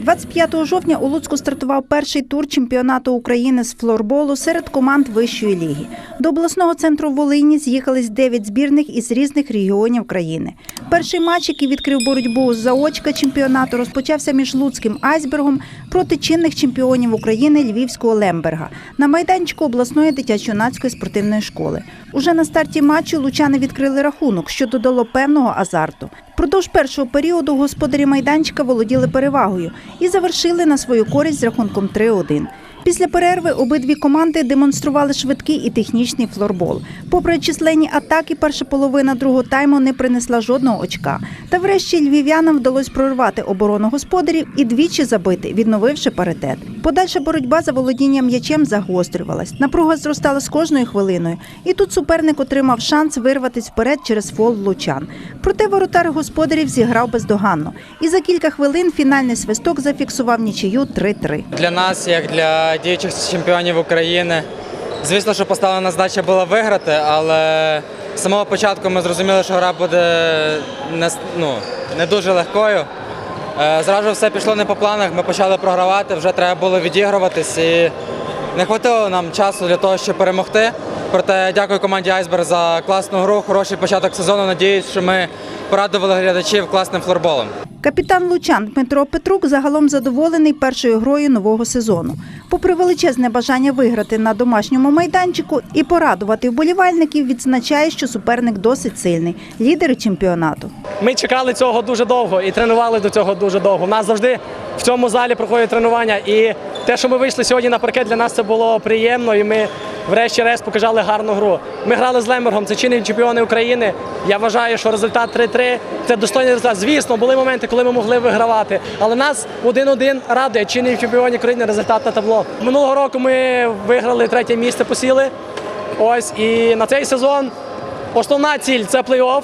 25 жовтня у Луцьку стартував перший тур чемпіонату України з флорболу серед команд вищої ліги. До обласного центру Волині з'їхались 9 збірних із різних регіонів країни. Перший матч, який відкрив боротьбу за очка чемпіонату, розпочався між Луцьким айсбергом проти чинних чемпіонів України Львівського Лемберга на майданчику обласної дитячо-юнацької спортивної школи. Уже на старті матчу лучани відкрили рахунок, що додало певного азарту. Продовж першого періоду господарі майданчика володіли перевагою і завершили на свою користь з рахунком 3-1. Після перерви обидві команди демонстрували швидкий і технічний флорбол. Попри численні атаки, перша половина другого тайму не принесла жодного очка. Та врешті львів'янам вдалося прорвати оборону господарів і двічі забити, відновивши паритет. Подальша боротьба за володінням м'ячем загострювалась. Напруга зростала з кожною хвилиною, і тут суперник отримав шанс вирватися вперед через фол лучан. Проте воротар господарів зіграв бездоганно. І за кілька хвилин фінальний свисток зафіксував нічию 3-3. Для нас, як для діючих чемпіонів України, звісно, що поставлена задача була виграти, але з самого початку ми зрозуміли, що гра буде не, ну, не дуже легкою. Е, Зразу все пішло не по планах, ми почали програвати, вже треба було відігруватись і не хватило нам часу для того, щоб перемогти. Проте дякую команді Айсберг за класну гру, хороший початок сезону. Надіюсь, що ми порадували глядачів класним флорболом. Капітан Лучан Дмитро Петрук загалом задоволений першою грою нового сезону. Попри величезне бажання виграти на домашньому майданчику і порадувати вболівальників, відзначає, що суперник досить сильний лідери чемпіонату. Ми чекали цього дуже довго і тренували до цього дуже довго. У нас завжди в цьому залі проходять тренування. І те, що ми вийшли сьогодні на паркет, для нас це було приємно. І ми, врешті-решт, показали гарну гру. Ми грали з Лембергом, це чинні чемпіони України. Я вважаю, що результат 3-3 це достойний результат. Звісно, були моменти, коли ми могли вигравати. Але нас 1-1 радує чинний чемпіоні України результат на табло. Минулого року ми виграли третє місце, посіли. Ось і на цей сезон основна ціль це плей-офф.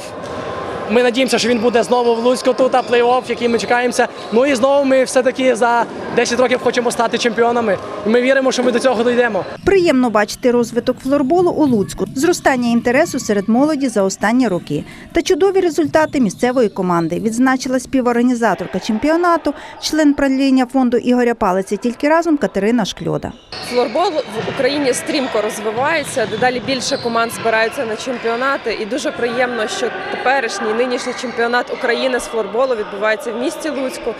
Ми надіємося, що він буде знову в Луцьку тут, а плей-офф, який ми чекаємося. Ну і знову ми все-таки за 10 років хочемо стати чемпіонами. І ми віримо, що ми до цього дійдемо. Приємно бачити розвиток флорболу у Луцьку, зростання інтересу серед молоді за останні роки та чудові результати місцевої команди. Відзначила співорганізаторка чемпіонату, член правління фонду Ігоря Палиця тільки разом Катерина Шкльода. Флорбол в Україні стрімко розвивається, дедалі більше команд збираються на чемпіонати, і дуже приємно, що теперішній нинішній чемпіонат України з флорболу відбувається в місті Луцьку.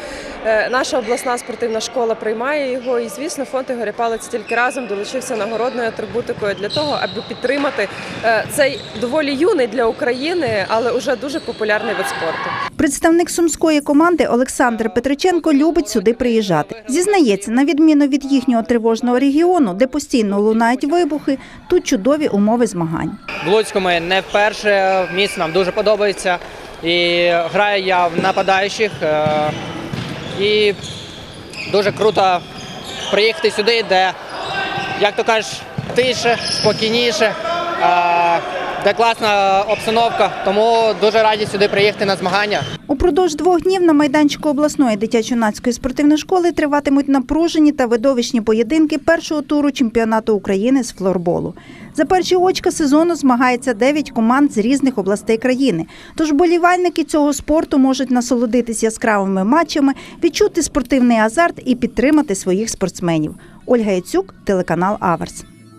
Е, Наша обласна спортивна школа приймає його, і звісно, фонд Ігоря Палець тільки разом долучився нагородною атрибутикою для того, аби підтримати е, цей доволі юний для України, але уже дуже популярний вид спорту. Представник сумської команди Олександр Петриченко любить сюди приїжджати. Зізнається, на відміну від їхнього тривожного регіону, де постійно лунають вибухи, тут чудові умови змагань. В Луцьку ми не вперше, місце нам дуже подобається. І граю я в нападаючих. е, І дуже круто приїхати сюди, де, як то кажеш, тише, спокійніше, е, де класна обстановка. Тому дуже раді сюди приїхати на змагання. Упродовж двох днів на майданчику обласної дитячо-юнацької спортивної школи триватимуть напружені та видовищні поєдинки першого туру чемпіонату України з флорболу. За перші очка сезону змагається 9 команд з різних областей країни. Тож болівальники цього спорту можуть насолодитись яскравими матчами, відчути спортивний азарт і підтримати своїх спортсменів. Ольга Яцюк, телеканал Аверс.